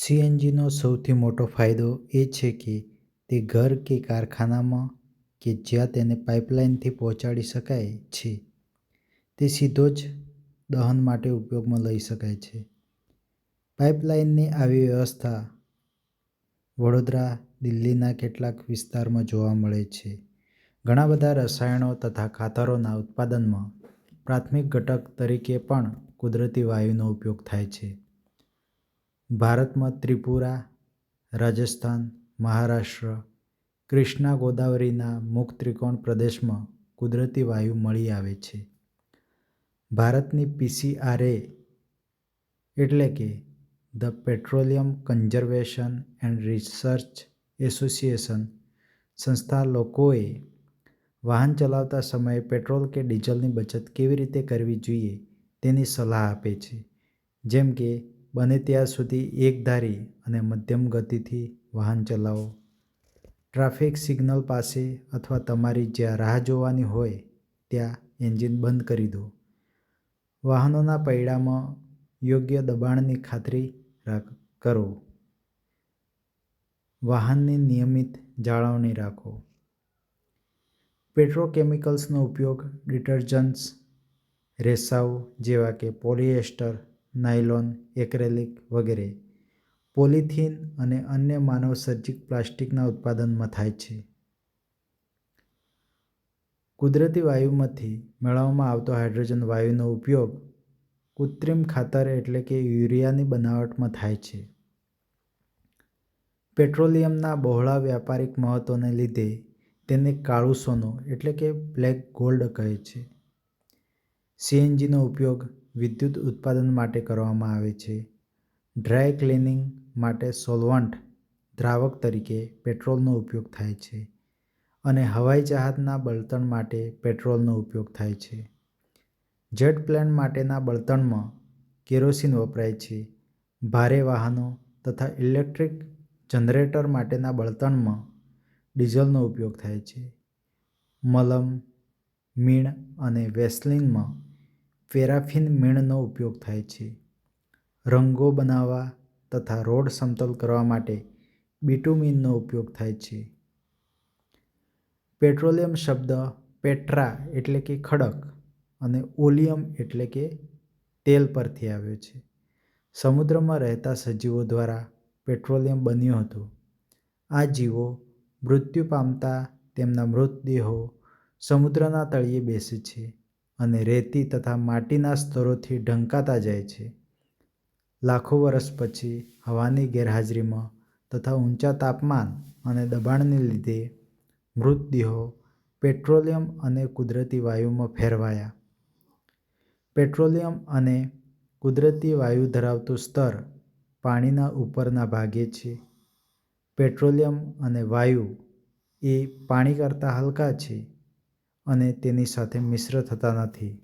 સીએનજીનો સૌથી મોટો ફાયદો એ છે કે તે ઘર કે કારખાનામાં કે જ્યાં તેને પાઇપલાઇનથી પહોંચાડી શકાય છે તે સીધો જ દહન માટે ઉપયોગમાં લઈ શકાય છે. પાઇપલાઇનની આવી વ્યવસ્થા વડોદરા, દિલ્હીના કેટલાક વિસ્તારમાં જોવા મળે છે. ઘણા બધા રસાયણો તથા ખાતરોના ઉત્પાદનમાં પ્રાથમિક ઘટક તરીકે પણ કુદરતી વાયુનો ઉપયોગ થાય છે. ભારતમાં ત્રિપુરા, રાજસ્થાન, મહારાષ્ટ્ર, ક્રિષ્ના ગોદાવરીના મુખ ત્રિકોણ પ્રદેશમાં કુદરતી વાયુ મળી આવે છે. ભારતની પીસીઆરએ એટલે કે the petroleum conservation and research association સંસ્થા લોકોએ વાહન ચલાવતા સમયે પેટ્રોલ કે ડીઝલની બચત કેવી રીતે કરવી જોઈએ તેની સલાહ આપે છે. જેમ કે બને ત્યાં સુધી એકધારી અને મધ્યમ ગતિથી વાહન ચલાવો. ટ્રાફિક સિગ્નલ પાસે અથવા તમારી જ્યાં રાહ જોવાની હોય ત્યાં એન્જિન બંધ કરી દો. વાહનોના પૈડામાં યોગ્ય દબાણની ખાતરી કરો. વાહનની નિયમિત જાળવણી રાખો. પેટ્રોકેમિકલ્સનો ઉપયોગ ડિટર્જન્ટ્સ, રેસાઓ જેવા કે પોલિએસ્ટર, નાયલોન, એક્રેલિક વગેરે, પોલિથીન અને અન્ય માનવસર્જિત પ્લાસ્ટિકના ઉત્પાદનમાં થાય છે. કુદરતી વાયુમાંથી મેળવવામાં આવતો હાઇડ્રોજન વાયુનો ઉપયોગ કૃત્રિમ ખાતર એટલે કે યુરિયાની બનાવટમાં થાય છે. પેટ્રોલિયમના બહોળા વ્યાપારિક મહત્ત્વને લીધે તેને કાળું સોનું એટલે કે બ્લેક ગોલ્ડ કહે છે. સીએનજીનો ઉપયોગ વિદ્યુત ઉત્પાદન માટે કરવામાં આવે છે. ડ્રાય ક્લિનિંગ માટે સોલવન્ટ દ્રાવક તરીકે પેટ્રોલનો ઉપયોગ થાય છે અને હવાઈ જહાજના બળતણ માટે પેટ્રોલનો ઉપયોગ થાય છે. જેટ પ્લેન માટેના બળતણમાં કેરોસીન વપરાય છે. ભારે વાહનો તથા ઇલેક્ટ્રિક જનરેટર માટેના બળતણમાં ડીઝલનો ઉપયોગ થાય છે. મલમ, મીણ અને વેસલીનમાં પેરાફિન મીણનો ઉપયોગ થાય છે. રંગો બનાવવા તથા રોડ સમતલ કરવા માટે બિટુમીનનો ઉપયોગ થાય છે. પેટ્રોલિયમ શબ્દ પેટ્રા એટલે કે ખડક અને ઓલિયમ એટલે કે તેલ પરથી આવ્યો છે. સમુદ્રમાં રહેતા સજીવો દ્વારા પેટ્રોલિયમ બન્યું હતું. આ જીવો મૃત્યુ પામતા તેમના મૃતદેહો સમુદ્રના તળિયે બેસે છે અને રેતી તથા માટીના સ્તરોથી ઢંકાતા જાય છે. લાખો વર્ષ પછી હવાની ગેરહાજરીમાં તથા ઊંચા તાપમાન અને દબાણને લીધે મૃતદેહો પેટ્રોલિયમ અને કુદરતી વાયુમાં ફેરવાયા. પેટ્રોલિયમ અને કુદરતી વાયુ ધરાવતું સ્તર પાણીના ઉપરના ભાગે છે. પેટ્રોલિયમ અને વાયુ એ પાણી કરતાં હલકા છે અને તેની સાથે મિશ્ર થતા નથી.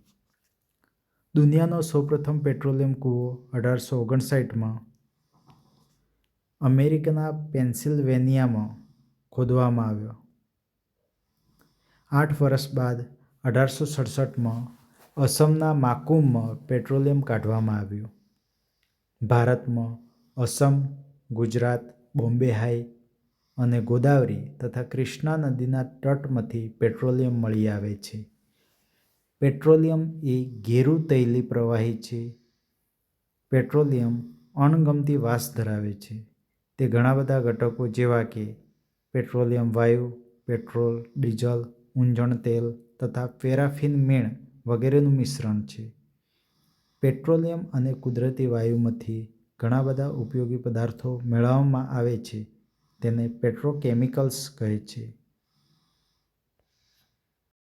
દુનિયાનો સૌપ્રથમ પેટ્રોલિયમ કૂવો અઢારસો ઓગણસાઠમાં અમેરિકાના પેન્સિલ્વેનિયામાં ખોદવામાં આવ્યો. આઠ વર્ષ બાદ અઢારસો સડસઠમાં અસમના માકુમમાં પેટ્રોલિયમ કાઢવામાં આવ્યું. ભારતમાં અસમ, ગુજરાત, બોમ્બે હાઈ અને ગોદાવરી તથા ક્રિષ્ના નદીના તટમાંથી પેટ્રોલિયમ મળી આવે છે. પેટ્રોલિયમ એ ઘેરું તૈલી પ્રવાહી છે. પેટ્રોલિયમ અણગમતી વાસ ધરાવે છે. તે ઘણા બધા ઘટકો જેવા કે પેટ્રોલિયમ વાયુ, પેટ્રોલ, ડીઝલ, ઊંજણ તેલ તથા પેરાફિન મીણ વગેરેનું મિશ્રણ છે. પેટ્રોલિયમ અને કુદરતી વાયુમાંથી ઘણા બધા ઉપયોગી પદાર્થો મેળવવામાં આવે છે તેને પેટ્રોકેમિકલ્સ કહે છે.